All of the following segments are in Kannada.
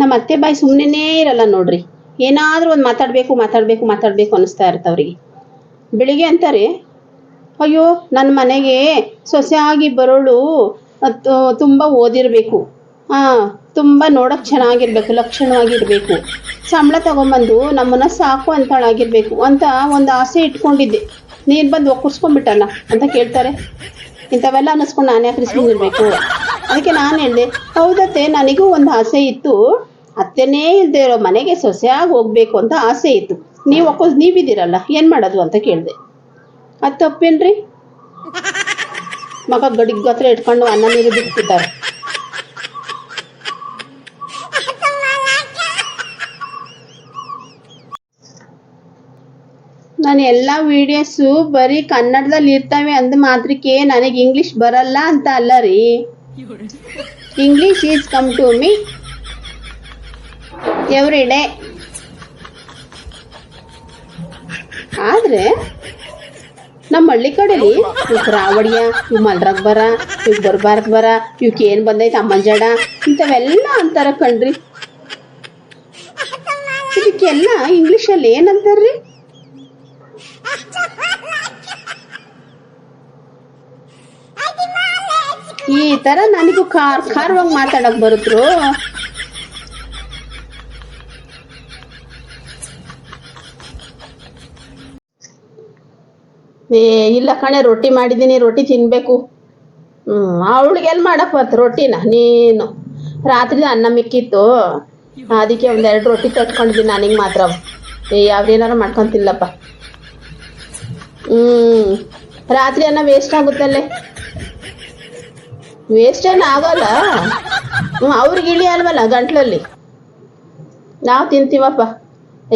ನಮ್ಮ ಅತ್ತೆ ಬಾಯಿ ಸುಮ್ಮನೆ ಇರಲ್ಲ ನೋಡ್ರಿ. ಏನಾದರೂ ಒಂದು ಮಾತಾಡಬೇಕು ಮಾತಾಡಬೇಕು ಮಾತಾಡಬೇಕು ಅನ್ನಿಸ್ತಾ ಇರುತ್ತೆ ಬೆಳಿಗ್ಗೆ ಅಂತಾರೆ, ಅಯ್ಯೋ ನನ್ನ ಮನೆಗೆ ಸೊಸೆಯಾಗಿ ಬರೋಳು ತುಂಬ ಓದಿರಬೇಕು. ಹಾಂ ತುಂಬ ನೋಡೋಕ್ಕೆ ಚೆನ್ನಾಗಿರ್ಬೇಕು, ಲಕ್ಷಣವಾಗಿರಬೇಕು. ಸಂಬಳ ತಗೊಂಬಂದು ನಮ್ಮನ್ನು ಸಾಕು ಅಂತಳಾಗಿರ್ಬೇಕು ಅಂತ ಒಂದು ಆಸೆ ಇಟ್ಕೊಂಡಿದ್ದೆ. ನೀನು ಬಂದು ಒಕ್ಕರ್ಸ್ಕೊಂಡ್ಬಿಟ್ಟಲ್ಲ? ಅಂತ ಕೇಳ್ತಾರೆ. ಇಂಥವೆಲ್ಲ ಅನ್ನಿಸ್ಕೊಂಡು ನಾನು ಯಾಕೆ ಇರಬೇಕು ಅದಕ್ಕೆ ನಾನು ಹೇಳಿದೆ, ಹೌದತ್ತೆ, ನನಗೂ ಒಂದು ಆಸೆ ಇತ್ತು. ಅತ್ತೆನೇ ಇಲ್ಲದೆ ಇರೋ ಮನೆಗೆ ಸೊಸೆಯಾಗಿ ಹೋಗ್ಬೇಕು ಅಂತ ಆಸೆ ಇತ್ತು. ನೀವು ಒಕ್ಕೋ ನೀವಿದ್ದೀರಲ್ಲ, ಏನು ಮಾಡೋದು ಅಂತ ಕೇಳಿದೆ. ಅದು ತಪ್ಪೇನ್ರಿ? ಮಗ ಗಡಿಗ್ ಹತ್ರ ಇಟ್ಕೊಂಡು ಅನ್ನ ನೀರು ಬಿಟ್ಬಿಟ್ಟಾರೆ. ನಾನು ಎಲ್ಲ ವಿಡಿಯೋಸು ಬರೀ ಕನ್ನಡದಲ್ಲಿ ಇರ್ತವೆ ಅಂದ ಮಾತ್ರಕ್ಕೆ ನನಗೆ ಇಂಗ್ಲಿಷ್ ಬರಲ್ಲ ಅಂತ ಅಲ್ಲ ರೀ. English is come to me every day ಆದರೆ ನಮ್ಮ ಹಳ್ಳಿ ಕಡೆಲಿ ಇವ್ ರಾವಡಿಯ ಇವ್ ಮಲ್ರಾಗ್ ಬರ ಇವ್ ಬರ್ಬಾರ್ದು ಬರ ಇವಕ್ಕೆ ಏನು ಬಂದೈತೆ ಜಡ, ಇಂಥವೆಲ್ಲ ಅಂತಾರ ಕಣ್ರಿ. ಇದಕ್ಕೆಲ್ಲ ಇಂಗ್ಲೀಷಲ್ಲಿ ಏನಂತಾರ್ರಿ? ಈ ತರ ನನಗೂ ಕಾರ್ ಖಾರವಾಗಿ ಮಾತಾಡಕ್ ಬರುತ್ತರು ಏ, ಇಲ್ಲ ಕಣೆ, ರೊಟ್ಟಿ ಮಾಡಿದ್ದೀನಿ ರೊಟ್ಟಿ ತಿನ್ಬೇಕು. ಹ್ಮ್, ಅವಳಿಗೆ ಎಲ್ಲಿ ಬರ್ತ ರೊಟ್ಟಿನ? ನೀನು. ರಾತ್ರಿ ಅನ್ನ ಮಿಕ್ಕಿತ್ತು. ಅದಕ್ಕೆ ಒಂದೆರಡು ರೊಟ್ಟಿ ತಟ್ಕೊಂಡಿದ್ದೀನಿ ನನಗೆ ಮಾತ್ರ. ಏ ಯಾವ್ದೇನಾರ ಮಾಡ್ಕೊಂತಿಲ್ಲಪ್ಪ ಹ್ಮ್, ರಾತ್ರಿ ಅನ್ನ ವೇಸ್ಟ್ ಆಗುತ್ತಲ್ಲೇ? ವೇಸ್ಟ್ ಏನು ಆಗಲ್ಲ. ಹ್ಞೂ ಅವ್ರಿಗೆ ಇಳಿ ಅಲ್ವಲ್ಲ ಗಂಟ್ಲಲ್ಲಿ. ನಾವು ತಿಂತೀವಪ್ಪ.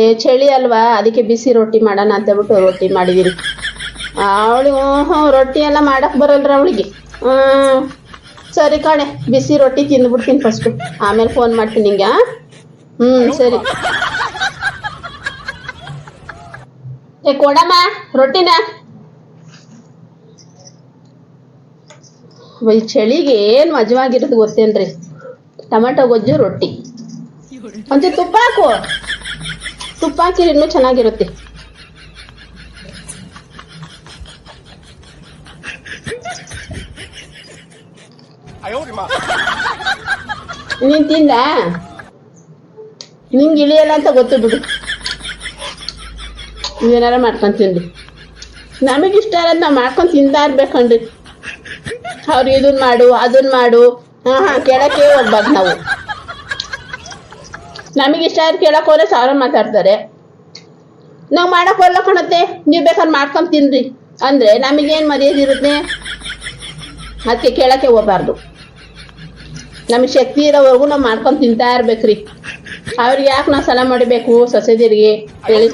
ಏ, ಚಳಿ ಅಲ್ವಾ, ಅದಕ್ಕೆ ಬಿಸಿ ರೊಟ್ಟಿ ಮಾಡೋಣ ಅಂತ ಹೇಳ್ಬಿಟ್ಟು ರೊಟ್ಟಿ ಮಾಡಿದ್ದೀರಿ ಅವಳು ಹ್ಞೂ ರೊಟ್ಟಿ ಎಲ್ಲ ಮಾಡಕ್ಕೆ ಬರಲ್ರ ಅವಳಿಗೆ. ಹ್ಞೂ ಸರಿ ಕಣೆ, ಬಿಸಿ ರೊಟ್ಟಿ ತಿಂದ್ಬಿಡ್ತೀನಿ ಫಸ್ಟು ಆಮೇಲೆ ಫೋನ್ ಮಾಡ್ತೀನಿ ನಿಂಗೆ ಹ್ಞೂ ಸರಿ. ಏ, ಕೊಡಮ್ಮ, ರೊಟ್ಟಿನ. ಈ ಚಳಿಗೆ ಏನು ಮಜವಾಗಿರೋದು ಗೊತ್ತೇನ್ರಿ? ಟೊಮೆಟೊ ಗೊಜ್ಜು, ರೊಟ್ಟಿ. ಒಂಚೂರು ತುಪ್ಪ ಹಾಕು. ತುಪ್ಪ ಹಾಕಿದ್ರೆ ಇನ್ನೂ ಚೆನ್ನಾಗಿರುತ್ತೆ. ನೀನ್ ತಿಂದ? ನಿಂಗೆ ಇಳಿಯಲ್ಲ ಅಂತ ಗೊತ್ತು ಬಿಡು. ನೀವೇನಾರ ಮಾಡ್ಕೊಂಡು ತಿನ್ರಿ. ನಮಗಿಷ್ಟ ಇರೋದು ನಾವು ಮಾಡ್ಕೊಂಡು ತಿಂದ ಇರ್ಬೇಕನ್ರಿ ಅವ್ರು ಇದನ್ ಮಾಡು, ಅದನ್ ಮಾಡು. ಹಾ ಕೇಳಕ್ಕೆ ಹೋಗ್ಬಾರ್ದು ನಾವು? ನಮಗೆ ಇಷ್ಟ ಆದ್ರೆ ಕೇಳಕ್ ಹೋದ್ರೆ ಸಾವಿರ ಮಾತಾಡ್ತಾರೆ. ನಾವು ಮಾಡಕ್ ಬರಲ್ಲ ಕಣತ್ತೆ, ನೀವ್ ಬೇಕಾದ್ರೆ ಮಾಡ್ಕೊಂಡ್ ತಿನ್ರಿ. ಅಂದ್ರೆ ನಮಗೇನು ಮರ್ಯಾದೆ ಇರುತ್ತೆ? ಅದಕ್ಕೆ ಕೇಳಕ್ಕೆ ಹೋಗ್ಬಾರ್ದು. ನಮಗೆ ಶಕ್ತಿ ಇರೋವರೆಗೂ ನಾವು ಮಾಡ್ಕೊಂಡು ತಿಂತಾ ಇರ್ಬೇಕ್ರಿ. ಅವ್ರಿಗೆ ಯಾಕೆ ನಾವು ಸಲ ಮಾಡಬೇಕು ಸೊಸೆದಿರಿಗೆ? ಹೇಳಿ.